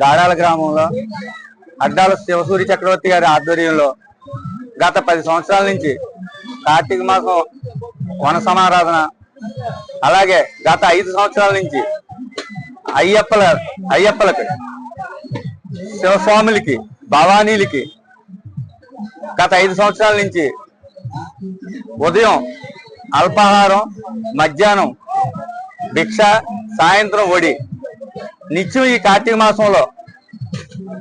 దాడాల గ్రామంలో అడ్డాల శివసూరి చక్రవర్తి గారి ఆధ్వర్యంలో గత పది సంవత్సరాల నుంచి కార్తీక మాసం వన సమారాధన అలాగే గత ఐదు సంవత్సరాల నుంచి అయ్యప్పల అయ్యప్పలకి శివస్వాములకి భవానీలకి గత ఐదు సంవత్సరాల నుంచి ఉదయం అల్పాహారం మధ్యాహ్నం భిక్ష సాయంత్రం ఒడి. నిత్యం ఈ కార్తీక మాసంలో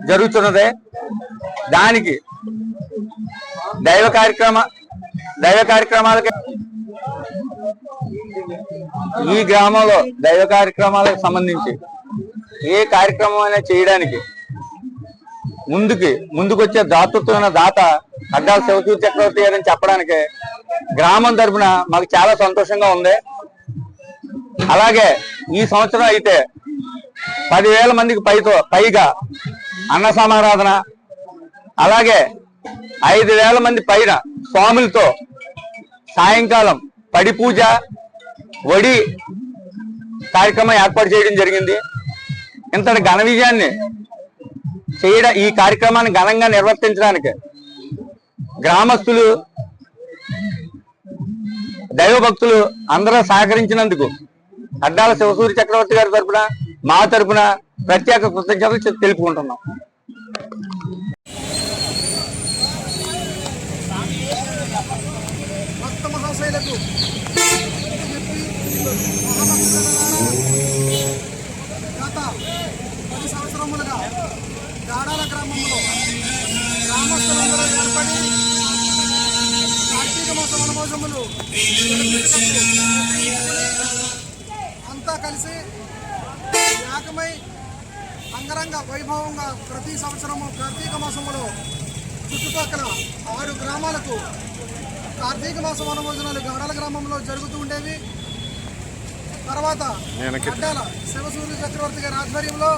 జరుగుతున్నదే. దానికి దైవ కార్యక్రమ దైవ కార్యక్రమాలకి ఈ గ్రామంలో దైవ కార్యక్రమాలకు సంబంధించి ఏ కార్యక్రమం అయినా చేయడానికి ముందుకి ముందుకొచ్చే దాతృత్వమైన దాత అడ్డాల శివచూరి చక్రవర్తి గారని చెప్పడానికి గ్రామం తరఫున మాకు చాలా సంతోషంగా ఉంది. అలాగే ఈ సంవత్సరం అయితే పదివేల మందికి పైతో పైగా అన్న సమారాధన అలాగే ఐదు వేల మంది పైన స్వాములతో సాయంకాలం పడి పూజ వడి కార్యక్రమం ఏర్పాటు చేయడం జరిగింది. ఇంతటి ఘన విజయాన్ని చేయడం ఈ కార్యక్రమాన్ని ఘనంగా నిర్వర్తించడానికి గ్రామస్తులు దైవ భక్తులు అందరూ సహకరించినందుకు అడ్డాల శివసూరి చక్రవర్తి గారి తరఫున మా తరఫున ప్రత్యేక కృతజ్ఞతలు తెలుపుకుంటున్నాం. గత పది సంవత్సరములుగా గాడాల గ్రామంలో గ్రామస్తులందరూ ఏర్పడి కార్తీక మాస అనుభవములు అంతా కలిసి ఏకమై అంగరంగ వైభవంగా ప్రతి సంవత్సరము కార్తీక మాసములో చుట్టుపక్కల ఆరు గ్రామాలకు కార్తీక మాస వనభోజనాలు గాడాల గ్రామంలో జరుగుతూ ఉండేవి. తర్వాత అడ్డాల శివసూర్య చక్రవర్తి గారి ఆధ్వర్యంలో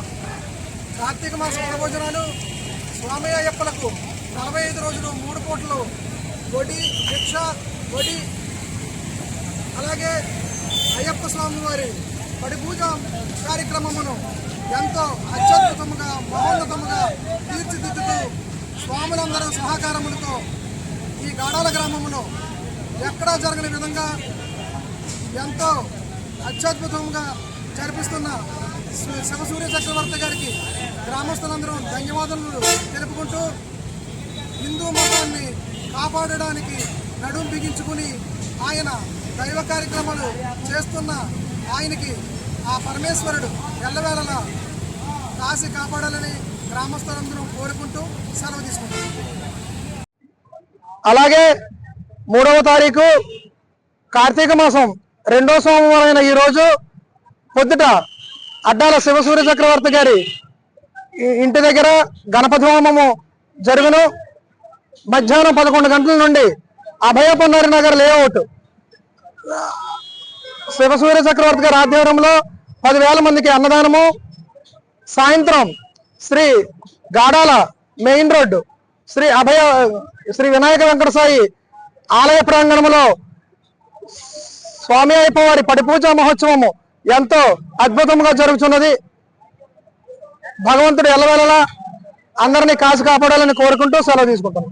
కార్తీక మాస వనభోజనాలు స్వామి అయ్యప్పలకు నలభై ఐదు రోజులు మూడు పూటలు వడి భిక్ష వడి అలాగే అయ్యప్ప స్వామి వారి పడిపూజ కార్యక్రమమును ఎంతో అత్యద్భుతముగా మహోన్నతముగా తీర్చిదిద్దుతూ స్వాములందరూ సహకారములతో ఈ గాడాల గ్రామమును ఎక్కడా జరగని విధంగా ఎంతో అత్యద్భుతంగా జరిపిస్తున్న శ్రీ శివసూర్య చక్రవర్తి గారికి గ్రామస్తులందరూ ధన్యవాదాలు తెలుపుకుంటూ హిందూ మతాన్ని కాపాడడానికి నడుం బిగించుకుని ఆయన దైవ కార్యక్రమాలు చేస్తున్న ఆయనకి ఆ పరమేశ్వరుడు ఎల్లవేళలా కాశీ కాపాడాలని గ్రామస్తులందరూ కోరుకుంటూ సెలవు తీసుకుంటారు అలాగే మూడవ తారీఖు కార్తీక మాసం రెండో సోమవారం ఈ రోజు పొద్దుట అడ్డాల శివసూర్య చక్రవర్తి గారి ఇంటి దగ్గర గణపతి హోమము జరుగును. మధ్యాహ్నం పదకొండు గంటల నుండి అభయపున్నరి నగర్ లేఅవుట్. శివసూర్య చక్రవర్తి గారి ఆధ్వర్యంలో పదివేల మందికి అన్నదానము. సాయంత్రం శ్రీ గాడాల మెయిన్ రోడ్డు శ్రీ అభయ శ్రీ వినాయక వెంకట సాయి ఆలయ ప్రాంగణంలో స్వామి అయిపోవారి వారి పడిపూజ మహోత్సవము ఎంతో అద్భుతంగా జరుగుతున్నది భగవంతుడు ఎల్లవేళలా అందరినీ కాసు కాపాడాలని కోరుకుంటూ సెలవు తీసుకుంటున్నాను